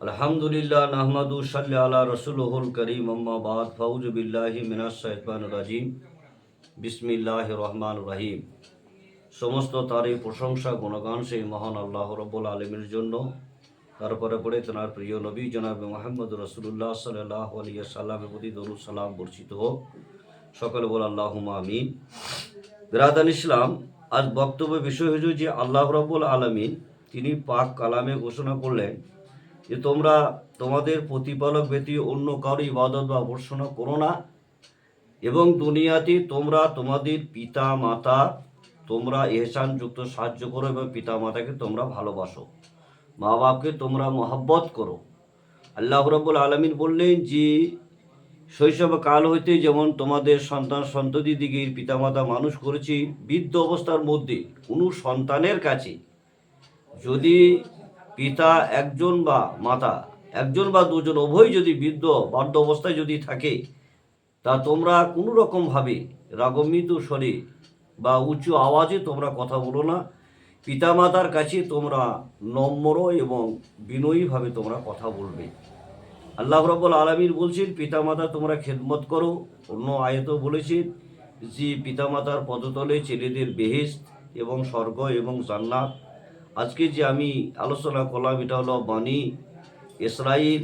আলহামদুলিল্লাহ নাহমাদু সাল্লি আলা রসুলহুল করিম, আম্মা বাদ ফাউজ বিল্লাহি মিনাশ শাইতানির রাজিম। বিসমিল্লাহ রহমান রহিম। সমস্ত তারই প্রশংসা, গুণগান সেই মহান আল্লাহ রব্বুল আলমীর জন্য। তারপরে পরে তেনার প্রিয় নবী জনাব মোহাম্মদ রসুল্লাহ সাল্লাহ আলিয়া সাল্লামের প্রতি দরুদ সালাম বর্ষিত হোক। সকলে বল আল্লাহ আমিন। বিরাদান ইসলাম, আজ বক্তব্য বিষয় হল যে আল্লাহ রব্বুল আলমিন তিনি পাক কালামে ঘোষণা করলেন যে তোমরা তোমাদের প্রতিপালক ব্যতীত অন্য কারও ইবাদত বা অবর্ষণা করো না। এবং দুনিয়াতে তোমরা তোমাদের পিতা মাতা তোমরা এহসানযুক্ত সাহায্য করো এবং পিতা মাতাকে তোমরা ভালোবাসো। মা বাপকে তোমরা মহাব্বত করো। আল্লাহ রব্বুল আলমিন বললেন যে শৈশব কাল হইতে যেমন তোমাদের সন্তান সন্ততি দিকে পিতামাতা মানুষ করেছি, বৃদ্ধ অবস্থার মধ্যে কোনো সন্তানের কাছে যদি পিতা একজন বা মাতা একজন বা দুজন, উভয় যদি বৃদ্ধ বার্ধ অবস্থায় যদি থাকে, তা তোমরা কোনো রকমভাবে রাগমিত স্বরে বা উঁচু আওয়াজে তোমরা কথা বলো না। পিতামাতার কাছে তোমরা নম্র এবং বিনয়ীভাবে তোমরা কথা বলবে। আল্লাহ রব্বুল আলমীর বলছেন, পিতামাতা তোমরা খেদমত করো। অন্য আয়তও বলেছেন যে, পিতামাতার পদতলে ছেলেদের বেহেস্ত এবং স্বর্গ এবং জান্নাত আজকে যে আমি আলোচনা করলাম, এটা হলো বাণী ইসরাইল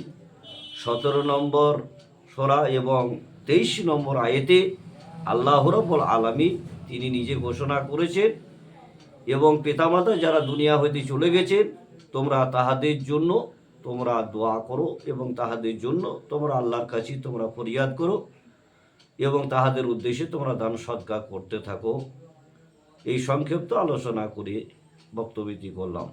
সতেরো নম্বর সোরা এবং তেইশ নম্বর আয়েতে আল্লাহ রব্বুল আলমী তিনি নিজে ঘোষণা করেছেন এবং পিতামাতা যারা দুনিয়া হইতে চলে গেছেন, তোমরা তাহাদের জন্য তোমরা দোয়া করো এবং তাহাদের জন্য তোমরা আল্লাহর কাছে তোমরা ফরিয়াদ করো এবং তাহাদের উদ্দেশ্যে তোমরা দান সৎকার করতে থাকো। এই সংক্ষিপ্ত আলোচনা করে বক্তব্যটি করলাম।